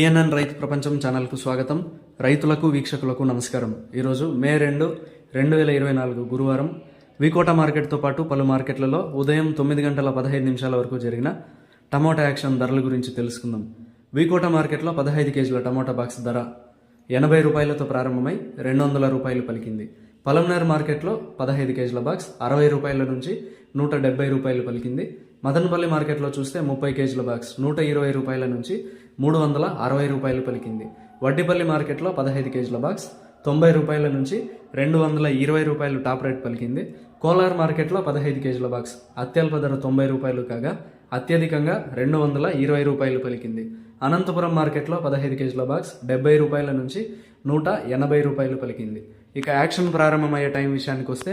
PNN రైతు ప్రపంచం ఛానల్కు స్వాగతం. రైతులకు వీక్షకులకు నమస్కారం. ఈరోజు మే రెండు రెండు వేల ఇరవై నాలుగు గురువారం. వికోట మార్కెట్తో పాటు పలు మార్కెట్లలో ఉదయం తొమ్మిది గంటల పదహైదు నిమిషాల వరకు జరిగిన టమోటా యాక్షన్ ధరల గురించి తెలుసుకుందాం. వికోట మార్కెట్లో పదహైదు కేజీల టమోటా బాక్స్ ధర ఎనభై రూపాయలతో ప్రారంభమై రెండు వందల రూపాయలు పలికింది. పలంనేర్ మార్కెట్లో పదహైదు కేజీల బాక్స్ అరవై రూపాయల నుంచి నూట డెబ్బై రూపాయలు పలికింది. మదనపల్లి మార్కెట్లో చూస్తే ముప్పై కేజీల బాక్స్ నూట ఇరవై రూపాయల నుంచి మూడు వందల అరవై రూపాయలు పలికింది. వడ్డిపల్లి మార్కెట్లో పదహైదు కేజీల బాక్స్ తొంభై రూపాయల నుంచి రెండు వందల ఇరవై రూపాయలు టాప్ రేట్ పలికింది. కోలార్ మార్కెట్లో పదహైదు కేజీల బాక్స్ అత్యల్ప ధర తొంభై రూపాయలు కాగా అత్యధికంగా రెండు వందల ఇరవై రూపాయలు పలికింది. అనంతపురం మార్కెట్లో పదహైదు కేజీల బాక్స్ డెబ్బై రూపాయల నుంచి నూట ఎనభై రూపాయలు పలికింది. ఇక యాక్షన్ ప్రారంభమయ్యే టైం విషయానికి వస్తే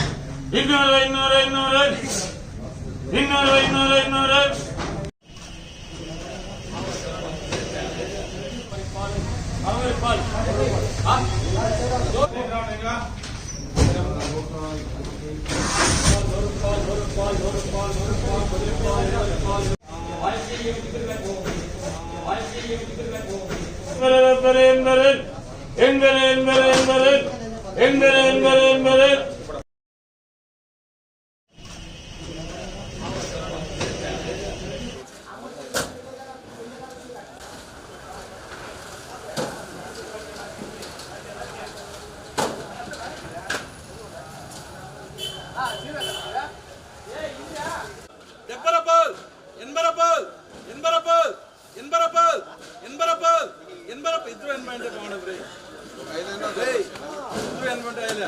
İgnore, ignore, ignore. İgnore, ignore, ignore. Enver, enver, enver, enver, enver, enver, enver, enver, ಎನ್ಬರಪ್ಪ ಎನ್ಬರಪ್ಪ ಎನ್ಬರಪ್ಪ ಎನ್ಬರಪ್ಪ ಇದ್ರು ಎನ್ಬೆಂಟ್ ಮಾಡಬ್ರಿ ಇದ್ರು ಎನ್ಬೆಂಟ್ ಇಲ್ಲ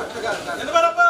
అట్లా కాదు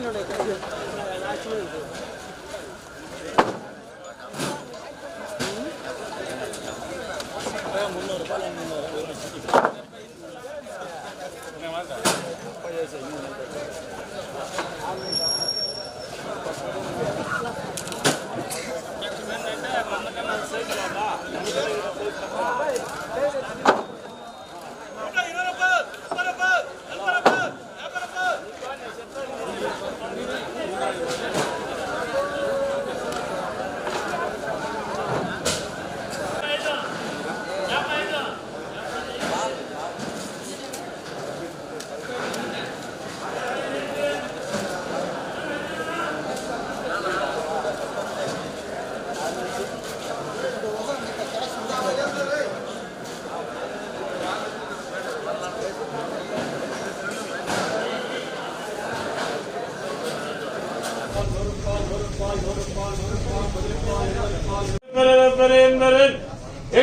no le